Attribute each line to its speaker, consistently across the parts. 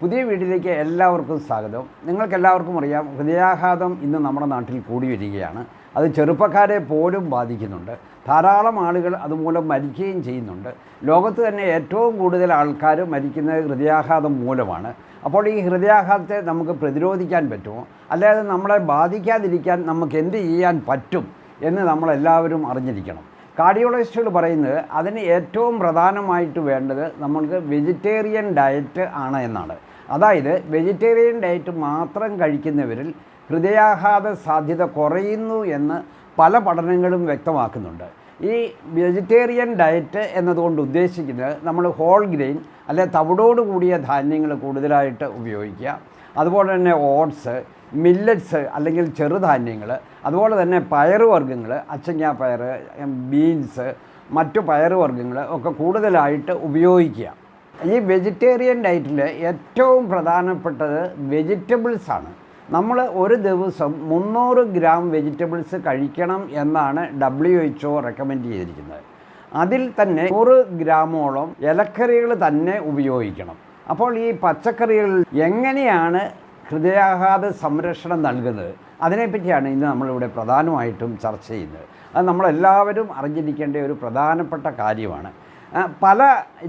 Speaker 1: പുതിയ വീട്ടിലേക്ക് എല്ലാവർക്കും സ്വാഗതം. നിങ്ങൾക്കെല്ലാവർക്കും അറിയാം ഹൃദയാഘാതം ഇന്ന് നമ്മുടെ നാട്ടിൽ കൂടി വരികയാണ്. അത് ചെറുപ്പക്കാരെ പോലും ബാധിക്കുന്നുണ്ട്. ധാരാളം ആളുകൾ അതുമൂലം മരിക്കുകയും ചെയ്യുന്നുണ്ട്. ലോകത്ത് തന്നെ ഏറ്റവും കൂടുതൽ ആൾക്കാർ മരിക്കുന്നത് ഹൃദയാഘാതം മൂലമാണ്. അപ്പോൾ ഈ ഹൃദയാഘാതത്തെ നമുക്ക് പ്രതിരോധിക്കാൻ പറ്റുമോ? അല്ലാതെ നമ്മളെ ബാധിക്കാതിരിക്കാൻ നമുക്ക് എന്ത് ചെയ്യാൻ പറ്റും എന്ന് നമ്മളെല്ലാവരും അറിഞ്ഞിരിക്കണം. കാർഡിയോളജിസ്റ്റുകൾ പറയുന്നത് അതിന് ഏറ്റവും പ്രധാനമായിട്ട് വേണ്ടത് നമ്മൾക്ക് വെജിറ്റേറിയൻ ഡയറ്റ് ആണ് എന്നാണ്. അതായത് വെജിറ്റേറിയൻ ഡയറ്റ് മാത്രം കഴിക്കുന്നവരിൽ ഹൃദയാഘാത സാധ്യത കുറയുന്നു എന്ന് പല പഠനങ്ങളും വ്യക്തമാക്കുന്നുണ്ട്. ഈ വെജിറ്റേറിയൻ ഡയറ്റ് എന്നതുകൊണ്ട് ഉദ്ദേശിക്കുന്നത് നമ്മൾ ഹോൾ ഗ്രെയിൻ അല്ലെ തവിടോട് കൂടിയ ധാന്യങ്ങൾ കൂടുതലായിട്ട് ഉപയോഗിക്കുക. അതുപോലെ തന്നെ ഓട്സ് മില്ലറ്റ്സ് അല്ലെങ്കിൽ ചെറുധാന്യങ്ങൾ അതുപോലെ തന്നെ പയറുവർഗങ്ങൾ അച്ചങ്ങ പയർ ബീൻസ് മറ്റു പയറുവർഗങ്ങൾ ഒക്കെ കൂടുതലായിട്ട് ഉപയോഗിക്കുക. ഈ വെജിറ്റേറിയൻ ഡയറ്റിൽ ഏറ്റവും പ്രധാനപ്പെട്ടത് വെജിറ്റബിൾസാണ് നമ്മൾ ഒരു ദിവസം മുന്നൂറ് ഗ്രാം വെജിറ്റബിൾസ് കഴിക്കണം എന്നാണ് ഡബ്ല്യു എച്ച് ഒ റെക്കമെൻഡ് ചെയ്തിരിക്കുന്നത്. അതിൽ തന്നെ നൂറ് ഗ്രാമോളം ഇലക്കറികൾ തന്നെ ഉപയോഗിക്കണം. അപ്പോൾ ഈ പച്ചക്കറികൾ എങ്ങനെയാണ് ഹൃദയാഘാത സംരക്ഷണം നൽകുന്നത്. അതിനെപ്പറ്റിയാണ് ഇന്ന് നമ്മളിവിടെ പ്രധാനമായിട്ടും ചർച്ച ചെയ്യുന്നത്. അത് നമ്മളെല്ലാവരും അറിഞ്ഞിരിക്കേണ്ട ഒരു പ്രധാനപ്പെട്ട കാര്യമാണ്. പല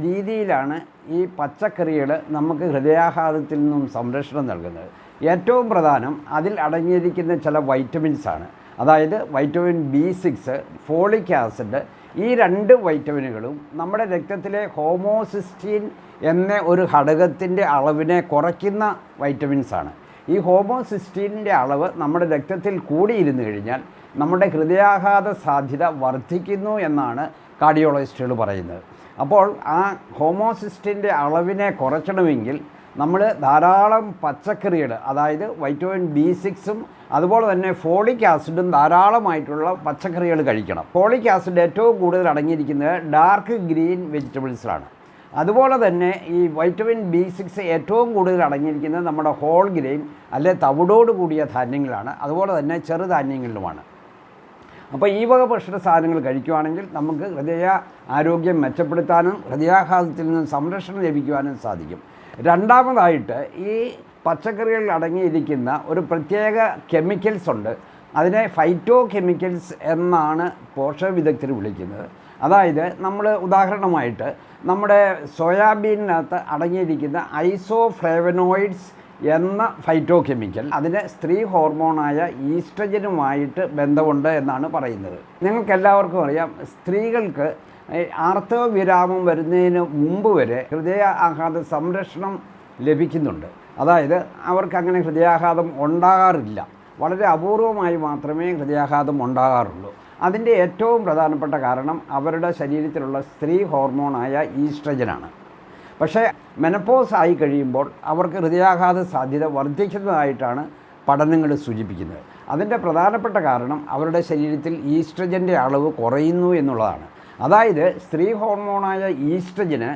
Speaker 1: രീതിയിലാണ് ഈ പച്ചക്കറികൾ നമുക്ക് ഹൃദയാഘാതത്തിൽ നിന്നും സംരക്ഷണം നൽകുന്നത്. ഏറ്റവും പ്രധാനം അതിൽ അടങ്ങിയിരിക്കുന്ന ചില വൈറ്റമിൻസാണ്. അതായത് vitamin B six folic acid ഈ രണ്ട് വൈറ്റമിനുകളും നമ്മുടെ രക്തത്തിലെ ഹോമോസിസ്റ്റീൻ എന്ന ഒരു ഘടകത്തിന്റെ അളവിനെ കുറയ്ക്കുന്ന വൈറ്റമിൻസാണ് ഈ ഹോമോസിസ്റ്റീനിന്റെ അളവ് നമ്മുടെ രക്തത്തിൽ കൂടിയിരുന്നു കഴിഞ്ഞാൽ നമ്മുടെ ഹൃദയാഘാത സാധ്യത വർദ്ധിക്കുന്നു എന്നാണ് കാർഡിയോളജിസ്റ്റുകൾ പറയുന്നത്. അപ്പോൾ ആ ഹോമോസിസ്റ്റിന്റെ അളവിനെ കുറയ്ക്കണമെങ്കിൽ നമ്മൾ ധാരാളം പച്ചക്കറികൾ അതായത് വൈറ്റമിൻ ബി സിക്സും അതുപോലെ തന്നെ ഫോളിക് ആസിഡും ധാരാളമായിട്ടുള്ള പച്ചക്കറികൾ കഴിക്കണം. ഫോളിക് ആസിഡ് ഏറ്റവും കൂടുതൽ അടങ്ങിയിരിക്കുന്നത് ഡാർക്ക് ഗ്രീൻ വെജിറ്റബിൾസിലാണ്. അതുപോലെ തന്നെ ഈ വൈറ്റമിൻ ബി സിക്സ് ഏറ്റവും കൂടുതൽ അടങ്ങിയിരിക്കുന്നത് നമ്മുടെ ഹോൾ ഗ്രെയിൻ അല്ലെ തവിടോട് കൂടിയ ധാന്യങ്ങളാണ്. അതുപോലെ തന്നെ ചെറുധാന്യങ്ങളിലുമാണ് അപ്പോൾ ഈ വക ഭക്ഷണ സാധനങ്ങൾ കഴിക്കുകയാണെങ്കിൽ നമുക്ക് ഹൃദയ ആരോഗ്യം മെച്ചപ്പെടുത്താനും ഹൃദയാഘാതത്തിൽ നിന്ന് സംരക്ഷണം ലഭിക്കുവാനും സാധിക്കും. രണ്ടാമതായിട്ട് ഈ പച്ചക്കറികളിൽ അടങ്ങിയിരിക്കുന്ന ഒരു പ്രത്യേക കെമിക്കൽസ് ഉണ്ട്. അതിനെ ഫൈറ്റോ കെമിക്കൽസ് എന്നാണ് പോഷക വിദഗ്ധർ വിളിക്കുന്നത്. അതായത് നമ്മൾ ഉദാഹരണമായിട്ട് നമ്മുടെ സോയാബീനിനകത്ത് അടങ്ങിയിരിക്കുന്ന ഐസോ ഫ്ലേവനോയിഡ്സ് എന്ന ഫൈറ്റോ കെമിക്കൽ അതിന് സ്ത്രീ ഹോർമോണായ ഈസ്ട്രജനുമായിട്ട് ബന്ധമുണ്ട് എന്നാണ് പറയുന്നത്. നിങ്ങൾക്കെല്ലാവർക്കും അറിയാം സ്ത്രീകൾക്ക് ആർത്തവ വിരാമം വരുന്നതിന് മുമ്പ് വരെ ഹൃദയ ആഘാത സംരക്ഷണം ലഭിക്കുന്നുണ്ട്. അതായത് അവർക്ക് അങ്ങനെ ഹൃദയാഘാതം ഉണ്ടാകാറില്ല. വളരെ അപൂർവമായി മാത്രമേ ഹൃദയാഘാതം ഉണ്ടാകാറുള്ളൂ. അതിന്റെ ഏറ്റവും പ്രധാനപ്പെട്ട കാരണം അവരുടെ ശരീരത്തിലുള്ള സ്ത്രീ ഹോർമോണായ ഈസ്ട്രജനാണ്. പക്ഷേ മെനപ്പോസ് ആയി കഴിയുമ്പോൾ അവർക്ക് ഹൃദയാഘാത സാധ്യത വർദ്ധിക്കുന്നതായിട്ടാണ് പഠനങ്ങൾ സൂചിപ്പിക്കുന്നത്. അതിന്റെ പ്രധാനപ്പെട്ട കാരണം അവരുടെ ശരീരത്തിൽ ഈസ്ട്രജന്റെ അളവ് കുറയുന്നു എന്നുള്ളതാണ്. അതായത് സ്ത്രീ ഹോർമോണായ ഈസ്ട്രജന്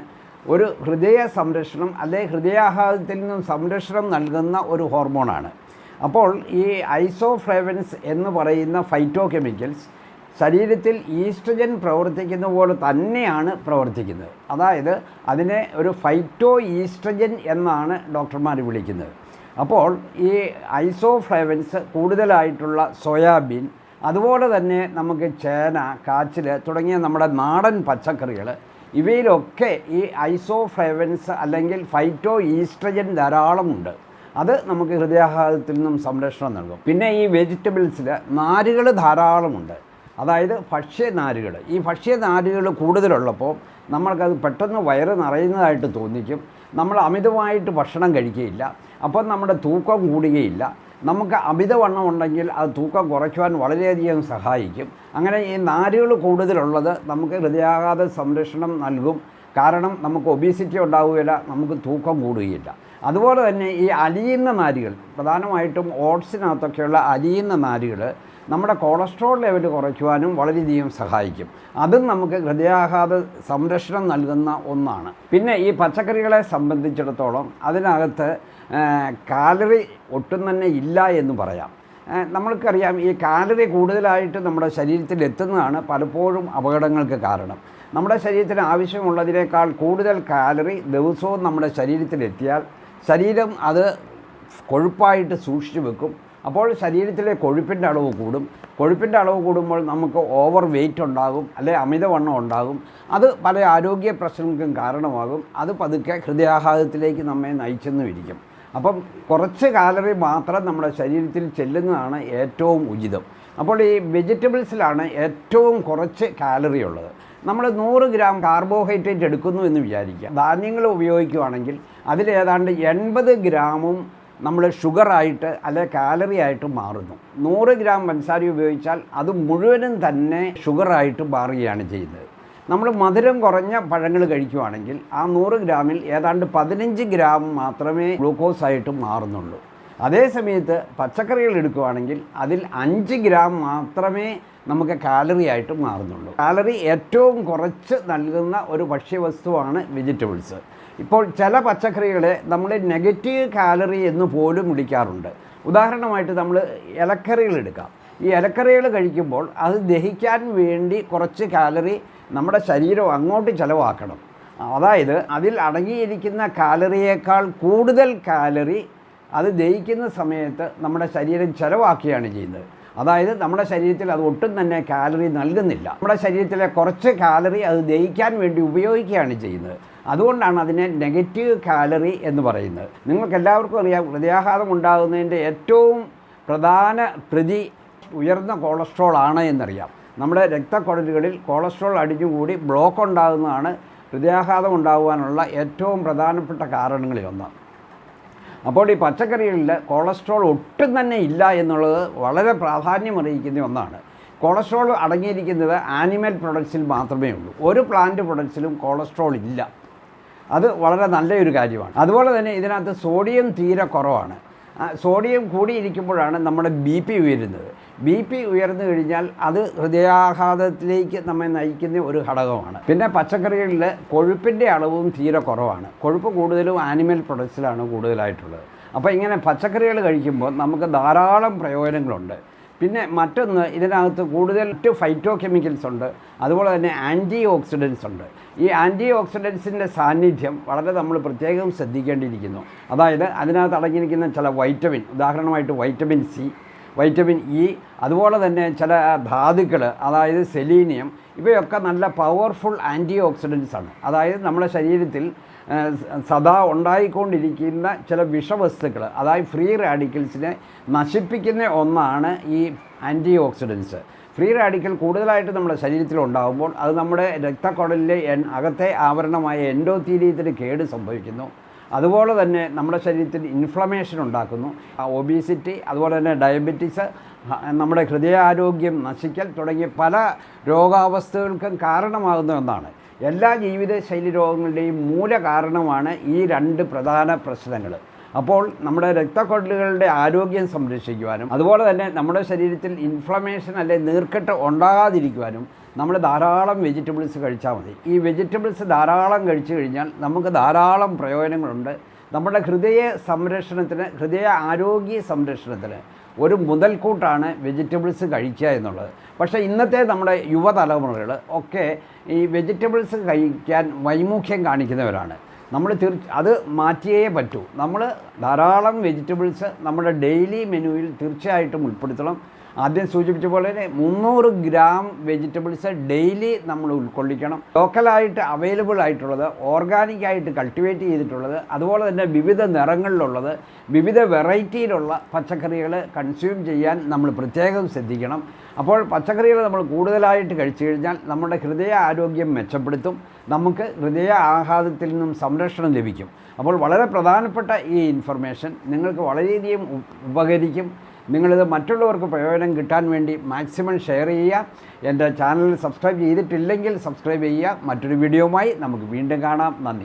Speaker 1: ഒരു ഹൃദയ സംരക്ഷണം അല്ലെങ്കിൽ ഹൃദയാഘാതത്തിൽ നിന്നും സംരക്ഷണം നൽകുന്ന ഒരു ഹോർമോണാണ്. അപ്പോൾ ഈ ഐസോഫ്ലേവൻസ് എന്ന് പറയുന്ന ഫൈറ്റോ കെമിക്കൽസ് ശരീരത്തിൽ ഈസ്ട്രജൻ പ്രവർത്തിക്കുന്ന പോലെ തന്നെയാണ് പ്രവർത്തിക്കുന്നത്. അതായത് അതിനെ ഒരു ഫൈറ്റോ ഈസ്ട്രജൻ എന്നാണ് ഡോക്ടർമാർ വിളിക്കുന്നത്. അപ്പോൾ ഈ ഐസോഫ്ലേവൻസ് കൂടുതലായിട്ടുള്ള സോയാബീൻ അതുപോലെ തന്നെ നമുക്ക് ചേന കാച്ചിൽ തുടങ്ങിയ നമ്മുടെ നാടൻ പച്ചക്കറികൾ ഇവയിലൊക്കെ ഈ ഐസോഫ്ലേവൻസ് അല്ലെങ്കിൽ ഫൈറ്റോ ഈസ്ട്രജൻ ധാരാളമുണ്ട് അത് നമുക്ക് ഹൃദയാഘാതത്തിൽ നിന്നും സംരക്ഷണം നൽകും. പിന്നെ ഈ വെജിറ്റബിൾസിൽ നാരുകൾ ധാരാളമുണ്ട് അതായത് ഭക്ഷ്യ നാരുകൾ. ഈ ഭക്ഷ്യ നാരുകൾ കൂടുതലുള്ളപ്പോൾ നമ്മൾക്കത് പെട്ടെന്ന് വയറ് നിറയുന്നതായിട്ട് തോന്നിക്കും. നമ്മൾ അമിതമായിട്ട് ഭക്ഷണം കഴിക്കുകയില്ല. അപ്പം നമ്മുടെ തൂക്കം കൂടുകയില്ല. നമുക്ക് അമിതവണ്ണം ഉണ്ടെങ്കിൽ അത് തൂക്കം കുറയ്ക്കുവാൻ വളരെയധികം സഹായിക്കും. അങ്ങനെ ഈ നാരുകൾ കൂടുതലുള്ളത് നമുക്ക് ഹൃദയാഘാത സംരക്ഷണം നൽകും. കാരണം നമുക്ക് ഒബീസിറ്റി ഉണ്ടാവുകയില്ല നമുക്ക് തൂക്കം കൂടുകയില്ല. അതുപോലെ തന്നെ ഈ അലിയുന്ന നാരുകൾ പ്രധാനമായിട്ടും ഓട്സിനകത്തൊക്കെയുള്ള അലിയുന്ന നാരുകൾ നമ്മുടെ കൊളസ്ട്രോൾ ലെവൽ കുറയ്ക്കുവാനും വളരെയധികം സഹായിക്കും. അതും നമുക്ക് ഹൃദയാഘാത സംരക്ഷണം നൽകുന്ന ഒന്നാണ്. പിന്നെ ഈ പച്ചക്കറികളെ സംബന്ധിച്ചിടത്തോളം അതിനകത്ത് കാലറി ഒട്ടും തന്നെ ഇല്ല എന്ന് പറയാം. നമ്മൾക്കറിയാം ഈ കാലറി കൂടുതലായിട്ട് നമ്മുടെ ശരീരത്തിൽ എത്തുന്നതാണ് പലപ്പോഴും അപകടങ്ങൾക്ക് കാരണം. നമ്മുടെ ശരീരത്തിന് ആവശ്യമുള്ളതിനേക്കാൾ കൂടുതൽ കാലറി ദിവസവും നമ്മുടെ ശരീരത്തിൽ എത്തിയാൽ ശരീരം അത് കൊഴുപ്പായിട്ട് സൂക്ഷിച്ചു വെക്കും. അപ്പോൾ ശരീരത്തിലെ കൊഴുപ്പിന്റെ അളവ് കൂടും. കൊഴുപ്പിന്റെ അളവ് കൂടുമ്പോൾ നമുക്ക് ഓവർ വെയിറ്റ് ഉണ്ടാകും അല്ലെ അമിതവണ്ണം ഉണ്ടാകും. അത് പല ആരോഗ്യ പ്രശ്നങ്ങൾക്കും കാരണമാകും. അത് പതുക്കെ ഹൃദയാഘാതത്തിലേക്ക് നമ്മെ നയിച്ചെന്നും ഇരിക്കും. അപ്പം കുറച്ച് കാലറി മാത്രം നമ്മുടെ ശരീരത്തിൽ ചെല്ലുന്നതാണ് ഏറ്റവും ഉചിതം. അപ്പോൾ ഈ വെജിറ്റബിൾസിലാണ് ഏറ്റവും കുറച്ച് കാലറി ഉള്ളത്. നമ്മൾ നൂറ് ഗ്രാം കാർബോഹൈഡ്രേറ്റ് എടുക്കുന്നു എന്ന് വിചാരിക്കുക. ധാന്യങ്ങൾ ഉപയോഗിക്കുകയാണെങ്കിൽ അതിലേതാണ്ട് എൺപത് ഗ്രാമും നമ്മൾ ഷുഗറായിട്ട് അല്ലെ കാലറി ആയിട്ട് മാറുന്നു. നൂറ് ഗ്രാം പഞ്ചസാര ഉപയോഗിച്ചാൽ അത് മുഴുവനും തന്നെ ഷുഗറായിട്ട് മാറുകയാണ് ചെയ്യുന്നത്. നമ്മൾ മധുരം കുറഞ്ഞ പഴങ്ങൾ കഴിക്കുവാണെങ്കിൽ ആ നൂറ് ഗ്രാമിൽ ഏതാണ്ട് പതിനഞ്ച് ഗ്രാം മാത്രമേ ഗ്ലൂക്കോസ് ആയിട്ട് മാറുന്നുള്ളൂ. അതേ സമയത്ത് പച്ചക്കറികൾ എടുക്കുവാണെങ്കിൽ അതിൽ അഞ്ച് ഗ്രാം മാത്രമേ നമുക്ക് കാലറി ആയിട്ട് മാറുന്നുള്ളൂ. കാലറി ഏറ്റവും കുറച്ച് നൽകുന്ന ഒരു ഭക്ഷ്യവസ്തുവാണ് വെജിറ്റബിൾസ്. ഇപ്പോൾ ചില പച്ചക്കറികളെ നമ്മൾ നെഗറ്റീവ് കാലറി എന്ന് പോലും വിളിക്കാറുണ്ട്. ഉദാഹരണമായിട്ട് നമ്മൾ ഇലക്കറികൾ എടുക്കാം. ഈ ഇലക്കറികൾ കഴിക്കുമ്പോൾ അത് ദഹിക്കാൻ വേണ്ടി കുറച്ച് കാലറി നമ്മുടെ ശരീരം അങ്ങോട്ട് ചിലവാക്കണം. അതായത് അതിൽ അടങ്ങിയിരിക്കുന്ന കാലറിയേക്കാൾ കൂടുതൽ കാലറി അത് ദഹിക്കുന്ന സമയത്ത് നമ്മുടെ ശരീരം ചിലവാക്കുകയാണ് ചെയ്യുന്നത്. അതായത് നമ്മുടെ ശരീരത്തിൽ അത് ഒട്ടും തന്നെ കാലറി നൽകുന്നില്ല. നമ്മുടെ ശരീരത്തിലെ കുറച്ച് കാലറി അത് ദഹിക്കാൻ വേണ്ടി ഉപയോഗിക്കുകയാണ് ചെയ്യുന്നത്. അതുകൊണ്ടാണ് അതിനെ നെഗറ്റീവ് കാലറി എന്ന് പറയുന്നത്. നിങ്ങൾക്കെല്ലാവർക്കും അറിയാം ഹൃദയാഘാതം ഉണ്ടാകുന്നതിന്റെ ഏറ്റവും പ്രധാന പ്രതി ഉയർന്ന കൊളസ്ട്രോൾ ആണ് എന്നറിയാം. നമ്മുടെ രക്തക്കുഴലുകളിൽ കൊളസ്ട്രോൾ അടിഞ്ഞുകൂടി ബ്ലോക്ക് ഉണ്ടാകുന്നതാണ് ഹൃദയാഘാതം ഉണ്ടാകുവാനുള്ള ഏറ്റവും പ്രധാനപ്പെട്ട കാരണങ്ങളിൽ ഒന്ന്. അപ്പോൾ ഈ പച്ചക്കറികളിൽ കൊളസ്ട്രോൾ ഒട്ടും തന്നെ ഇല്ല എന്നുള്ളത് വളരെ പ്രാധാന്യം അറിയിക്കുന്ന ഒന്നാണ്. കൊളസ്ട്രോൾ അടങ്ങിയിരിക്കുന്നത് ആനിമൽ പ്രൊഡക്ട്സിൽ മാത്രമേ ഉള്ളൂ. ഒരു പ്ലാന്റ് പ്രൊഡക്ട്സിലും കൊളസ്ട്രോൾ ഇല്ല. അത് വളരെ നല്ലൊരു കാര്യമാണ്. അതുപോലെ തന്നെ ഇതിനകത്ത് സോഡിയം തീരെ കുറവാണ്. സോഡിയം കൂടിയിരിക്കുമ്പോഴാണ് നമ്മുടെ ബി പി ഉയരുന്നത്. ബി പി ഉയർന്നു കഴിഞ്ഞാൽ അത് ഹൃദയാഘാതത്തിലേക്ക് നമ്മെ നയിക്കുന്ന ഒരു ഘടകമാണ്. പിന്നെ പച്ചക്കറികളിൽ കൊഴുപ്പിന്റെ അളവും തീരെ കുറവാണ്. കൊഴുപ്പ് കൂടുതലും ആനിമൽ പ്രൊഡക്ട്സിലാണ് കൂടുതലായിട്ടുള്ളത്. അപ്പോൾ ഇങ്ങനെ പച്ചക്കറികൾ കഴിക്കുമ്പോൾ നമുക്ക് ധാരാളം പ്രയോജനങ്ങളുണ്ട്. പിന്നെ മറ്റൊന്ന് ഇതിനകത്ത് കൂടുതൽ ഫൈറ്റോ കെമിക്കൽസ് ഉണ്ട്. അതുപോലെ തന്നെ ആന്റി ഓക്സിഡൻസ് ഉണ്ട്. ഈ ആന്റി ഓക്സിഡൻസിന്റെ സാന്നിധ്യം വളരെ നമ്മൾ പ്രത്യേകം ശ്രദ്ധിക്കേണ്ടിയിരിക്കുന്നു. അതായത് അതിനകത്ത് അടങ്ങിയിരിക്കുന്ന ചില വൈറ്റമിൻ ഉദാഹരണമായിട്ട് വൈറ്റമിൻ സി വൈറ്റമിൻ ഇ അതുപോലെ തന്നെ ചില ധാതുക്കൾ അതായത് സെലീനിയം ഇവയൊക്കെ നല്ല പവർഫുൾ ആന്റി ഓക്സിഡൻസ് ആണ്. അതായത് നമ്മുടെ ശരീരത്തിൽ സദാ ഉണ്ടായിക്കൊണ്ടിരിക്കുന്ന ചില വിഷവസ്തുക്കൾ അതായത് ഫ്രീ റാഡിക്കൽസിനെ നശിപ്പിക്കുന്ന ഒന്നാണ് ഈ ആന്റി ഓക്സിഡൻസ് ഫ്രീ റാഡിക്കൽ കൂടുതലായിട്ട് നമ്മുടെ ശരീരത്തിൽ ഉണ്ടാകുമ്പോൾ അത് നമ്മുടെ രക്തക്കുടലിലെ അകത്തെ ആവരണമായ എൻഡോത്തീരിയത്തിന് കേട് സംഭവിക്കുന്നു. അതുപോലെ തന്നെ നമ്മുടെ ശരീരത്തിൽ ഇൻഫ്ലമേഷൻ ഉണ്ടാക്കുന്നു. ഒബീസിറ്റി അതുപോലെ തന്നെ ഡയബറ്റീസ് നമ്മുടെ ഹൃദയാരോഗ്യം നശിക്കൽ തുടങ്ങിയ പല രോഗാവസ്ഥകൾക്കും കാരണമാകുന്ന ഒന്നാണ് എല്ലാ ജീവിതശൈലി രോഗങ്ങളുടെയും മൂല കാരണമാണ് ഈ രണ്ട് പ്രധാന പ്രശ്നങ്ങൾ. അപ്പോൾ നമ്മുടെ രക്തക്കൊടലുകളുടെ ആരോഗ്യം സംരക്ഷിക്കുവാനും അതുപോലെ തന്നെ നമ്മുടെ ശരീരത്തിൽ ഇൻഫ്ലമേഷൻ അല്ലെങ്കിൽ നീർക്കെട്ട് ഉണ്ടാകാതിരിക്കുവാനും നമ്മൾ ധാരാളം വെജിറ്റബിൾസ് കഴിച്ചാൽ മതി. ഈ വെജിറ്റബിൾസ് ധാരാളം കഴിച്ചു കഴിഞ്ഞാൽ നമുക്ക് ധാരാളം പ്രയോജനങ്ങളുണ്ട്. നമ്മുടെ ഹൃദയ സംരക്ഷണത്തിന് ഹൃദയ ആരോഗ്യ സംരക്ഷണത്തിന് ഒരു മുതൽക്കൂട്ടാണ് വെജിറ്റബിൾസ് കഴിക്കുക എന്നുള്ളത്. പക്ഷേ ഇന്നത്തെ നമ്മുടെ യുവതലമുറകൾ ഒക്കെ ഈ വെജിറ്റബിൾസ് കഴിക്കാൻ വൈമുഖ്യം കാണിക്കുന്നവരാണ്. നമ്മൾ തീർ അത് മാറ്റിയേ പറ്റൂ. നമ്മൾ ധാരാളം വെജിറ്റബിൾസ് നമ്മുടെ ഡെയിലി മെനുവിൽ തീർച്ചയായിട്ടും ഉൾപ്പെടുത്തണം. ആദ്യം സൂചിപ്പിച്ച പോലെ തന്നെ മുന്നൂറ് ഗ്രാം വെജിറ്റബിൾസ് ഡെയിലി നമ്മൾ ഉൾക്കൊള്ളിക്കണം. ലോക്കലായിട്ട് അവൈലബിൾ ആയിട്ടുള്ളത് ഓർഗാനിക് ആയിട്ട് കൾട്ടിവേറ്റ് ചെയ്തിട്ടുള്ളത് അതുപോലെ തന്നെ വിവിധ നിറങ്ങളിലുള്ളത് വിവിധ വെറൈറ്റിയിലുള്ള പച്ചക്കറികൾ കൺസ്യൂം ചെയ്യാൻ നമ്മൾ പ്രത്യേകം ശ്രദ്ധിക്കണം. അപ്പോൾ പച്ചക്കറികൾ നമ്മൾ കൂടുതലായിട്ട് കഴിച്ചു കഴിഞ്ഞാൽ നമ്മുടെ ഹൃദയ ആരോഗ്യം മെച്ചപ്പെടുത്തും നമുക്ക് ഹൃദയ ആഘാതത്തിൽ നിന്നും സംരക്ഷണം ലഭിക്കും. അപ്പോൾ വളരെ പ്രധാനപ്പെട്ട ഈ ഇൻഫർമേഷൻ നിങ്ങൾക്ക് വളരെയധികം ഉപകരിക്കും. നിങ്ങളിത് മറ്റുള്ളവർക്ക് പ്രയോജനം കിട്ടാൻ വേണ്ടി മാക്സിമം ഷെയർ ചെയ്യുക. എന്റെ ചാനൽ സബ്സ്ക്രൈബ് ചെയ്തിട്ടില്ലെങ്കിൽ സബ്സ്ക്രൈബ് ചെയ്യുക. മറ്റൊരു വീഡിയോയുമായി നമുക്ക് വീണ്ടും കാണാം. നന്ദി.